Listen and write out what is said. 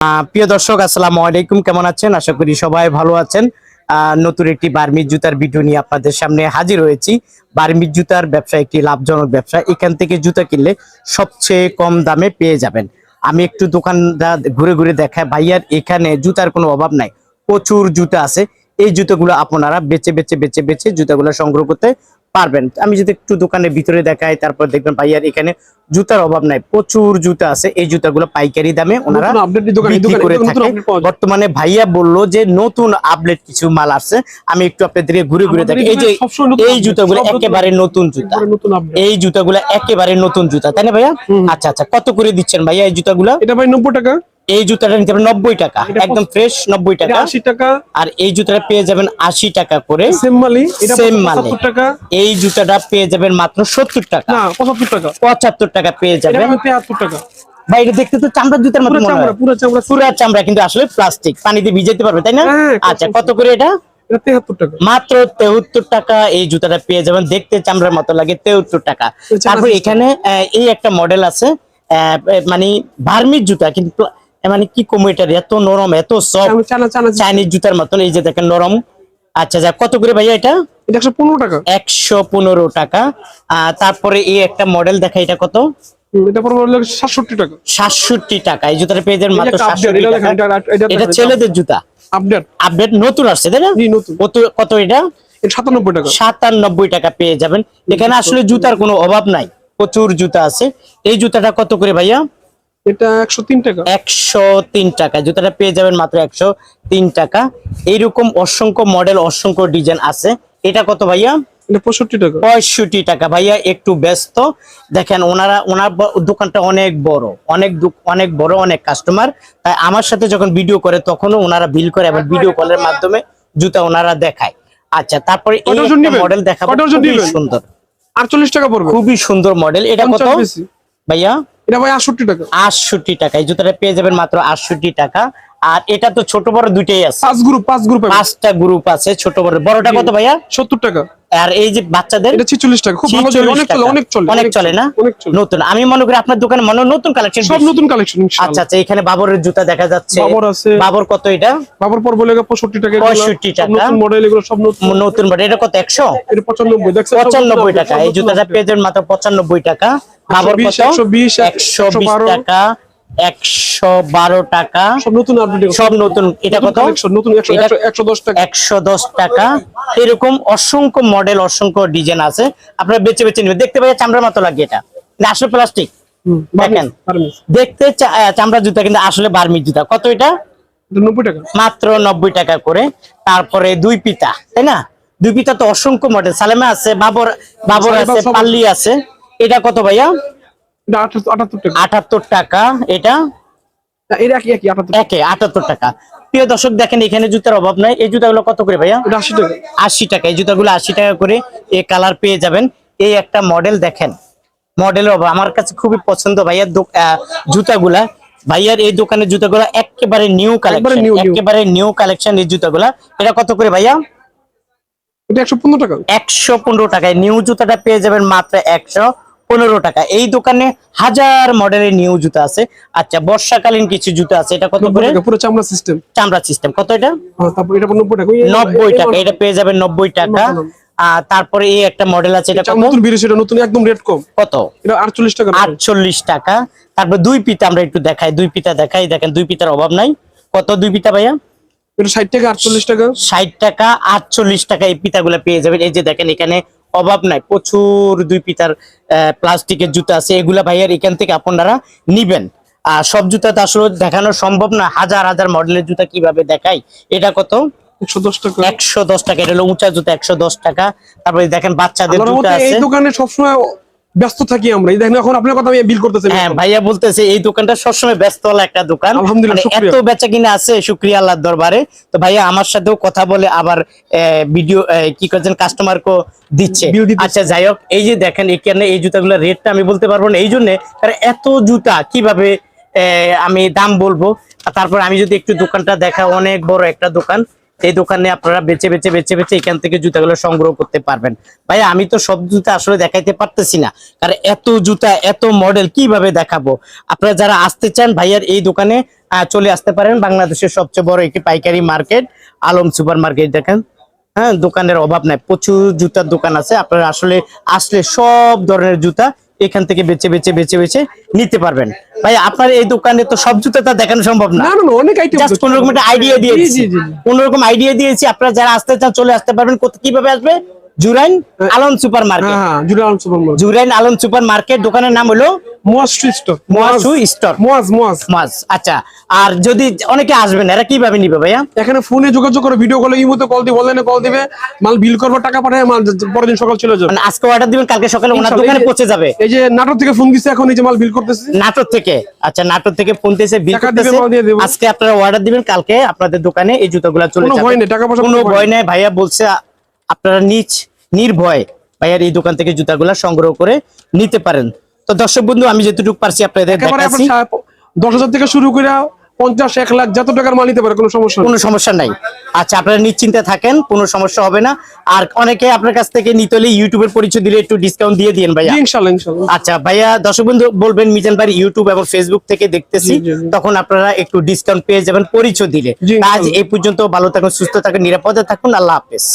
প্রিয় দর্শক, আসসালামু আলাইকুম। কেমন আছেন? আশা করি সবাই ভালো আছেন। নতুন একটি বার্মিজ জুতার ভিডিও নিয়ে আপনাদের সামনে হাজির হয়েছি। বার্মিজ জুতার ব্যবসা একটি লাভজনক ব্যবসা। এখান থেকে জুতা কিনলে সবচেয়ে কম দামে পেয়ে যাবেন। আমি একটু দোকানটা ঘুরে ঘুরে দেখাই। ভাইয়ার এখানে জুতার কোনো অভাব নাই। প্রচুর জুতা আছে। এই জুতোগুলো আপনারা বেচে বেচে বেচে বেচে জুতাগুলো সংগ্রহ করতে পারবেন। আমি যদি একটু দোকানের ভিতরে দেখাই তারপর দেখবেন ভাইয়ার এখানে জুতার অভাব নাই প্রচুর জুতা আছে। এই জুতাগুলো পাইকারি দামে ওনারা করে থাকে। বর্তমানে ভাইয়া বলল যে নতুন আপডেট কিছু মাল আসছে। আমি একটু আপনাদেরকে ঘুরে ঘুরে দেখি। এই যে এই জুতাগুলো একেবারে নতুন জুতা। এই জুতাগুলো একেবারে নতুন জুতা তাই না ভাইয়া? আচ্ছা আচ্ছা কত করে দিচ্ছেন ভাইয়া এই জুতাগুলো? এটা ভাই নব্বই টাকা। এই জুতাটা নিতে পারেন নব্বই টাকা। একদম ফ্রেশ নব্বই টাকা। আশি টাকা। আর এই জুতাটা পেয়ে যাবেন আশি টাকা করে। সেম মালি। টাকা। এই জুতাটা পেয়ে যাবেন মাত্র সত্তর টাকা। পঁচাত্তর টাকা। পঁচাত্তর টাকা পেয়ে যাবেন। তেহাত্তর টাকা। বাইরে দেখতে তো চামড়ার জুতার মতো মনে চামড়া হয় পুরো চামড়া পুরা চামড়া কিন্তু আসলে প্লাস্টিক পানিতে ভিজাতে পারবে তাই না? হ্যাঁ, আচ্ছা কত করে এটা? মাত্র তেহত্তর টাকা এই জুতাটা পেয়ে যাবেন। দেখতে চামড়ার মতো লাগে তেহত্তর টাকা। তারপর এখানে এই একটা মডেল আছে। আহ, মানে ভার্মির জুতা কিন্তু মানে কি কম এটার এত নরম এত সফট চাইনিজ জুতার মতন এই যে দেখেন নরম। আচ্ছা যা কত করে ভাইয়া এটা? এটা একশো পনেরো টাকা। একশো পনেরো টাকা। আহ, তারপরে এই একটা মডেল দেখা এটা কত? সাতষট্টি টাকা। এই মাত্র এটা update, 67 এটা টাকা। দেখেন, এটা- এটা এটা দেখেন, ছেলেদের জুতা। আপডেট আপডেট নতুন আসছে তাই না? কত এটা? এটা সাতানব্বই টাকা। সাতানব্বই টাকা পেয়ে যাবেন। এখানে আসলে জুতার কোনো অভাব নাই। প্রচুর জুতা আছে। এই জুতাটা কত করে ভাইয়া? এটা একশো তিন টাকা। একশো তিন টাকা। জুতাটা পেয়ে যাবেন মাত্র একশো তিন টাকা। এইরকম অসংখ্য মডেল অসংখ্য ডিজাইন আছে। এটা কত ভাইয়া? পঁয়ষট্টি টাকা। পঁয়ষট্টি টাকা। ভাইয়া একটু ব্যস্ত। দেখেন ওনারা ওনার দোকানটা অনেক বড়। অনেক অনেক বড় অনেক কাস্টমার তাই আমার সাথে যখন ভিডিও করে তখনও ওনারা বিল করে এবং ভিডিও কলের মাধ্যমে জুতা ওনারা দেখায়। আচ্ছা তারপরে? মডেল দেখাবো? সুন্দর। আটচল্লিশ টাকা পড়বে। খুবই সুন্দর মডেল এটা কত? ভাইয়া? এটা ভাই আটষট্টি টাকা। আটষট্টি টাকা। এই জুতাটা পেয়ে যাবেন মাত্র আটষট্টি টাকা। আর এটা তো ছোট বড় দুইটাই আছে। পাঁচ গ্রুপ পাঁচ গ্রুপ পাঁচটা গ্রুপ আছে ছোট বড়। বড়টা কত ভাইয়া? সত্তর টাকা। আর এই যে বাচ্চাদের এটা ছিচল্লিশ টাকা খুব ভালো অনেক চলে অনেক চলে অনেক চলে না? নতুন। আমি মনে করি আপনার দোকানে মনে নতুন কালেকশন সব নতুন কালেকশন আচ্ছা আচ্ছা এখানে বাবরের জুতা দেখা যাচ্ছে। বাবর আছে। বাবর কত এটা? বাবর পর বলে পঁয়ষট্টি টাকা এগুলো। 65 টাকা। নতুন মডেল এগুলো সব নতুন। নতুন বাট এটা কত একশো? এটা পঁচানব্বই দেখছেন সব পঁচানব্বই নতুন টাকা। এই জুতাটা যাবেন মাত্র পঁচানব্বই টাকা। বাবর কত? 120, 120, একশো বিশ টাকা। একশো বারো টাকা। নতুন সব নতুন। এটা কত? নতুন একশো দশ টাকা। এরকম অসংখ্য মডেল অসংখ্য ডিজাইন আছে। আপনারা বেছে বেছে নেবেন। দেখতে চামড়ার মতো লাগে এটা। আসলে প্লাস্টিক দেখেন। দেখতে চা- চামড়ার জুতা কিন্তু আসলে বার্মির জুতা। কত এটা? মাত্র নব্বই টাকা করে। তারপরে দুই পিতা তাই না? দুই পিতা তো অসংখ্য মডেল সালেমা আছে বাবর বাবর আছে পাল্লি আছে। এটা কত ভাইয়া? আটাত্তর টাকা। এটা? আটাত্তর টাকা। প্রিয় দর্শক দেখেন এখানে জুতার অভাব নাই। এই জুতাগুলো কত করে ভাইয়া? আশি টাকা। আশি টাকা। এই জুতাগুলো আশি টাকা করে এই কালার পেয়ে যাবেন। এই একটা মডেল দেখেন। মডেলের অভাব। আমার কাছে খুবই পছন্দ ভাইয়ার জুতাগুলা। ভাইয়ার এই দোকানের জুতাগুলা একেবারে নিউ কালেকশন। একেবারে নিউ কালেকশন এই জুতাগুলা। এটা কত করে ভাইয়া? এটা একশো পনেরো টাকা। একশো পনেরো টাকায়। নিউ জুতাটা পেয়ে যাবেন মাত্র একশো। পনেরো টাকা। এই দোকানে হাজার মডেলের নিউ জুতা আছে। আচ্ছা বর্ষাকালীন কিছু জুতা আছে এটা কত করে? পুরো চামড়া সিস্টেম চামড়া সিস্টেম কত এটা? নব্বই টাকা এটা পেয়ে যাবেন নব্বই টাকা। তারপরে এই একটা মডেল আছে এটা নতুন বেরিয়েছে এটা নতুন একদম রেট কম। কত? এটা টাকা আটচল্লিশ টাকা। তারপর দুই পিতা আমরা একটু দেখাই দুই পিতা দেখাই। দেখেন দুই পিতার অভাব নাই। কত দুই পিতা ভাইয়া? এটা টাকা আটচল্লিশ টাকা। ষাট টাকা আটচল্লিশ টাকা এই পিতাগুলো পেয়ে যাবেন। এই যে দেখেন এখানে অভাব নাই। প্রচুর দুই পিতার প্লাস্টিকের জুতা আছে। এগুলা ভাইয়ার এখান থেকে আপনারা নিবেন। আর সব জুতা তো আসলে দেখানো সম্ভব না। হাজার হাজার মডেলের জুতা কীভাবে দেখাই? এটা কত? একশো দশ টাকা। একশো দশ টাকা। এটা হলো উঁচা জুতা একশো দশ টাকা। তারপরে দেখেন বাচ্চাদের জুতা আছে এই দোকানে সবসময় ব্যস্ত থাকি আমরা। এই দেখেন এখন আপনার কথা আমি বিল করতেছি। হ্যাঁ ভাইয়া বলতেছে এই দোকানটা সবসময় ব্যস্ত হলো একটা দোকান। আলহামদুলিল্লাহ, মানে এত বেচা কিনা আছে শুক্রিয়া আল্লাহর দরবারে। তো ভাইয়া আমার সাথেও কথা বলে আবার ভিডিও কি করছেন কাস্টমার কো দিচ্ছে। আচ্ছা যাই হোক এই যে দেখেন এই এখানে এই জুতাগুলোর রেটটা আমি বলতে পারব না। এই জন্য কারণ এত জুতা কীভাবে আহ, আমি দাম বলব? তারপর আমি যদি একটু দোকানটা দেখা অনেক বড় একটা দোকান এই দোকানে আপনারা বেচে বেচে বেচে বেচে এখান থেকে জুতাগুলো সংগ্রহ করতে পারবেন। ভাই আমি তো সব জুতা আসলে দেখাইতে পারতেছি না। কারণ এত জুতা, এত মডেল কীভাবে দেখাবো? আপনারা যারা আসতে চান, ভাইয়ার এই দোকানে চলে আসতে পারেন। বাংলাদেশের সবচেয়ে বড় একটি পাইকারি মার্কেট, আলম সুপার মার্কেট দেখেন। হ্যাঁ দোকানের অভাব নাই। প্রচুর জুতার দোকান আছে। আপনারা আসলে আসলে সব ধরনের জুতা এখান থেকে বেছে বেছে বেছে বেছে নিতে পারবেন। ভাই আপনার এই দোকানে তো সব জুতা তা দেখানো সম্ভব না। অনেক কোন রকম একটা আইডিয়া দিয়েছি। কোন রকম আইডিয়া দিয়েছি। আপনারা যারা আসতে চান চলে আসতে পারবেন। কীভাবে আসবে? জুরাইন আলম সুপার মার্কেট হ্যাঁ হ্যাঁ Alam super market Jurain Alam super market দোকানের নাম হলো মোয়াজ স্টোর। স্টোর। মোয়াজ মোয়াজ। মাছ আচ্ছা। আর যদি অনেকে আসবেন এরা কীভাবে নিবে ভাইয়া? এখানে ফোনে যোগাযোগ করে ভিডিও কলে ইমোতে কল দিবে। মাল বিল করবে টাকা পাঠায় মাল পরের দিন সকাল চলে যাবে। মানে আজকে অর্ডার দিবেন কালকে সকালে ওনার ইনশাল্লাহ, দোকানে পৌঁছে যাবে। এই যে নাটক থেকে ফোন এখন এই যে মাল বিল করতেছে। নাটোর থেকে আচ্ছা নাটোর থেকে ফোন দিয়েছে বিল করতেছে। মাল দিয়ে দেবো। আজকে আপনারা অর্ডার দিবেন কালকে আপনাদের দোকানে এই জুতাগুলো চলে কোনো যাবে। ভয় নেই, টাকা পয়সা কোনো ভয় নেই। ভাইয়া বলছে আপনারা নিচ নির্ভয় ভাইয়ার এই দোকান থেকে জুতাগুলা সংগ্রহ করে নিতে পারেন। তো দর্শক বন্ধু আমি যেটুকু পারছি আপনাদের দেখাচ্ছি। দশ হাজার থেকে শুরু করে পঞ্চাশ এক লাখ যত টাকার মাল নিতে পারে কোনো সমস্যা কোনো সমস্যা নাই। আচ্ছা আপনারা নিশ্চিন্তে থাকেন কোনো সমস্যা হবে না। আর অনেকে আপনার কাছ থেকে নিতে হলে ইউটিউবের পরিচয় দিলে একটু ডিসকাউন্ট দিয়ে দিন ভাইয়া। ইনশাল্লাহ আচ্ছা ভাইয়া দর্শক বন্ধু বলবেন মিজান ভাই ইউটিউব এবং ফেসবুক থেকে দেখতেছি। তখন আপনারা একটু ডিসকাউন্ট পেয়ে যাবেন পরিচয় দিলে। আজ এই পর্যন্ত ভালো থাকুন সুস্থ থাকুন নিরাপদে থাকুন আল্লাহ হাফেজ।